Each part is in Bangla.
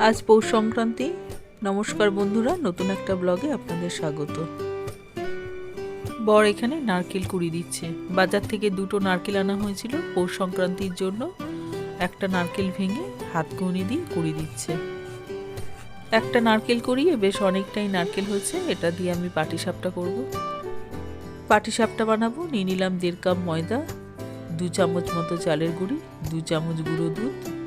আজ পৌষ সংক্রান্তি। নমস্কার বন্ধুরা, নতুন একটা ব্লগে আপনাদের স্বাগত। বর এখানে নারকেল কুড়ি দিচ্ছে। বাজার থেকে দুটো নারকেল আনা হয়েছিল। পৌষ সংক্রান্তির জন্য একটা নারকেল ভেঙে হাত ঘুনি দিয়ে কুড়ি দিচ্ছে। একটা নারকেল কুড়িয়ে বেশ অনেকটাই নারকেল হয়েছে। এটা দিয়ে আমি পাটিসাপটা করব। পাটিসাপটা বানাবো। নিয়ে নিলাম দেড় কাপ ময়দা, দু চামচ মতো চালের গুঁড়ি, দু চামচ গুঁড়ো দুধ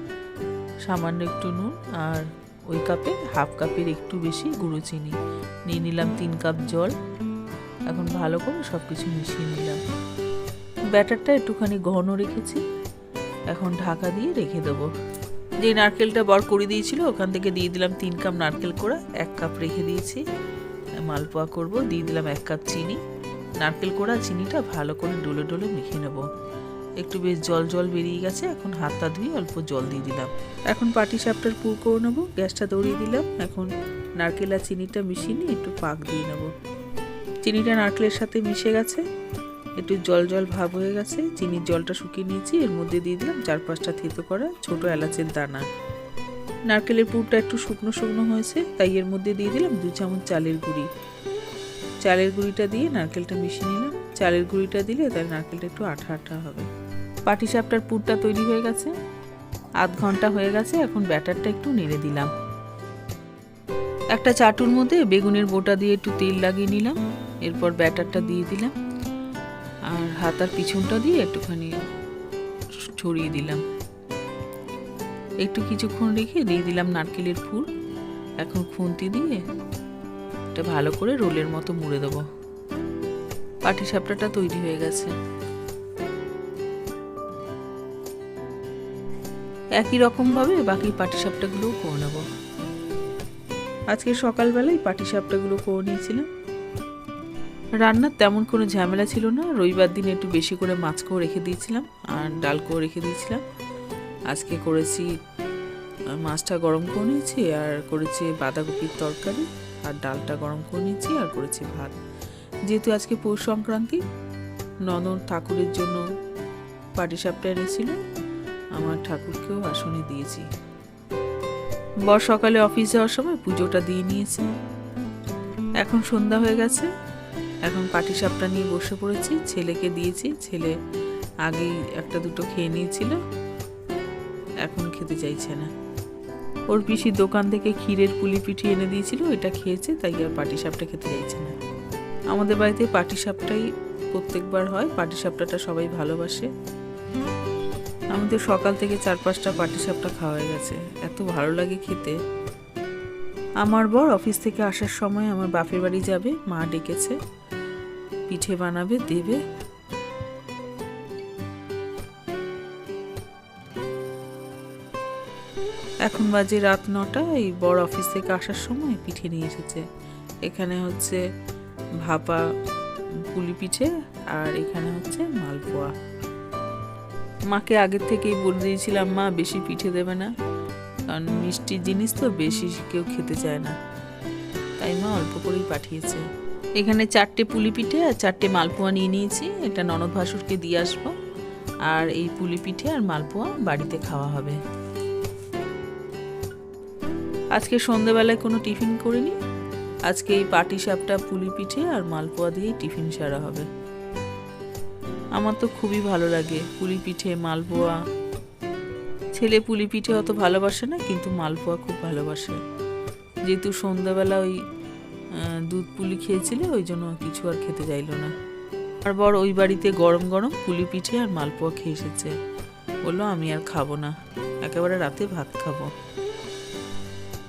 সামান্য একটু নুন আর ওই কাপে হাফ কাপের একটু বেশি গুঁড়ো চিনি। নিয়ে নিলাম তিন কাপ জল। এখন ভালো করে সব কিছু মিশিয়ে নিলাম। ব্যাটারটা একটুখানি ঘন রেখেছি। এখন ঢাকা দিয়ে রেখে দেবো। যে নারকেলটা বর করে দিয়েছিল, ওখান থেকে দিয়ে দিলাম তিন কাপ নারকেল কোড়া, এক কাপ রেখে দিয়েছি। মালপোয়া করব, দিয়ে দিলাম এক কাপ চিনি। নারকেল কোড়া, চিনিটা ভালো করে ডলে ডলে মেখে নেব। একটু বেশ জল জল বেরিয়ে গেছে, এখন হাতটা ধুয়ে অল্প জল দিয়ে দিলাম। এখন পাটি সাপটার পুর করে নেব, গ্যাসটা দৌড়িয়ে দিলাম, এখন নারকেল আর চিনিটা মিশিয়ে নিয়ে একটু পাক দিয়ে নেব। চিনিটা নারকেলের সাথে মিশে গেছে, একটু জল জল ভাব হয়ে গেছে, চিনির জলটা শুকিয়ে নিয়েছি, এর মধ্যে দিয়ে দিলাম চার পাঁচটা থেতো করা ছোট এলাচের দানা। নারকেলের পুরটা একটু শুকনো শুকনো হয়েছে, তাই এর মধ্যে দিয়ে দিলাম দু চামচ চালের গুঁড়ি। চালের গুঁড়িটা দিয়ে নারকেলটা মিশিয়ে নিলাম। চালের গুঁড়িটা দিলে তাহলে নারকেলটা একটু আঠা আঠা হবে। পাটিসাপটার পুরটা তৈরি হয়ে গেছে। আধ ঘণ্টা হয়ে গেছে, এখন ব্যাটারটা একটু নেড়ে দিলাম। একটা চাটুর মধ্যে বেগুনের বোটা দিয়ে একটু তেল লাগিয়ে নিলাম, এরপর ব্যাটারটা দিয়ে দিলাম। আর হাতার পিছনটা দিয়ে একটুখানি ছড়িয়ে দিলাম। একটু কিছুক্ষণ রেখে দিয়ে দিলাম নারকেলের ফুল এখন খুন্তি দিয়ে এটা ভালো করে রোলের মতো মুড়ে দেবো। পাটিসাপটাটা তৈরি হয়ে গেছে। একই রকমভাবে বাকি পাটিসাপটাগুলোও করে নেব। আজকে সকালবেলায় পাটিসাপটাগুলো করে নিয়েছিলাম। রান্নার তেমন কোনো ঝামেলা ছিল না। রবিবার দিন একটু বেশি করে মাছ করে রেখে দিয়েছিলাম আর ডাল করে রেখে দিয়েছিলাম। আজকে করেছি মাছটা গরম করে নিয়েছি আর করেছি বাঁধাকপির তরকারি আর ডালটা গরম করে নিয়েছি আর করেছি ভাত। যেহেতু আজকে পৌষ সংক্রান্তি, ননদ ঠাকুরের জন্য পাটিসাপটা এনেছিল আমার ঠাকুরকেও আসনে দিয়েছি। বর সকালে অফিস যাওয়ার সময় পুজোটা দিয়ে নিয়েছে। এখন সন্ধ্যা হয়ে গেছে। এখন পাটিসাপটা নিয়ে বসে পড়েছি। ছেলেকে দিয়েছি। ছেলে আগেই একটা দুটো খেয়ে নিয়েছিল। এখন খেতে চাইছে না। ওর পিসির দোকান থেকে ক্ষীরের পুলি পিঠি এনে দিয়েছিল। এটা খেয়েছে, তাই আর পাটিসাপটা খেতে চাইছে না। আমাদের বাড়িতে পাটিসাপটাই প্রত্যেকবার হয়। পাটিসাপটাটা সবাই ভালোবাসে। আমাদের সকাল থেকে চার পাঁচটা পাটিসাপটা খাওয়া গেছে। এত ভালো লাগে খেতে। আমার বর অফিস থেকে আসার সময় আমার বাপের বাড়ি যাবে, মা ডেকেছে। পিঠে বানাবে, দেবে। এখন বাজে রাত নটা, এই বড় অফিস থেকে আসার সময় পিঠে নিয়ে এসেছে। এখানে হচ্ছে ভাপা পুলি পিঠে আর এখানে হচ্ছে মালপোয়া। মাকে আগের থেকেই বলে দিয়েছিলাম, মা, বেশি পিঠে দেবে না। কারণ মিষ্টির জিনিস তো বেশি কেউ খেতে চায় না। তাই মা অল্প করেই পাঠিয়েছে। এখানে চারটে পুলি পিঠে আর চারটে মালপোয়া নিয়ে নিয়েছি। এটা ননদ ভাসুরকে দিয়ে আসব। আর এই পুলি পিঠে আর মালপোয়া বাড়িতে খাওয়া হবে। আজকে সন্ধেবেলায় কোনো টিফিন করিনি। আজকে এই পাটি সাপটা পুলি পিঠে আর মালপোয়া দিয়েই টিফিন সারা হবে। আমার তো খুবই ভালো লাগে। পুলি পিঠে মালপোয়া। ছেলে পুলি পিঠে অত ভালোবাসে না, কিন্তু মালপোয়া খুব ভালোবাসে। যেহেতু সন্ধ্যাবেলা ওই দুধ পুলি খেয়েছিলে, ওই জন্য কিছু আর খেতে চাইলো না। আর বর ওই বাড়িতে গরম গরম পুলি পিঠে আর মালপোয়া খেয়ে এসেছে। বলল, আমি আর খাব না। একেবারে রাতে ভাত খাব।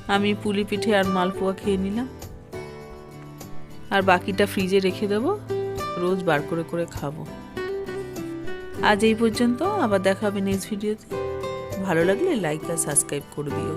আমি পুলি পিঠে আর মালপোয়া খেয়ে নিলাম। আর বাকিটা ফ্রিজে রেখে দেবো। রোজ বার করে করে খাব। আজ এই পর্যন্ত আবার দেখা হবে নেক্সট ভিডিওতে ভালো লাগলে লাইক আর সাবস্ক্রাইব করবিও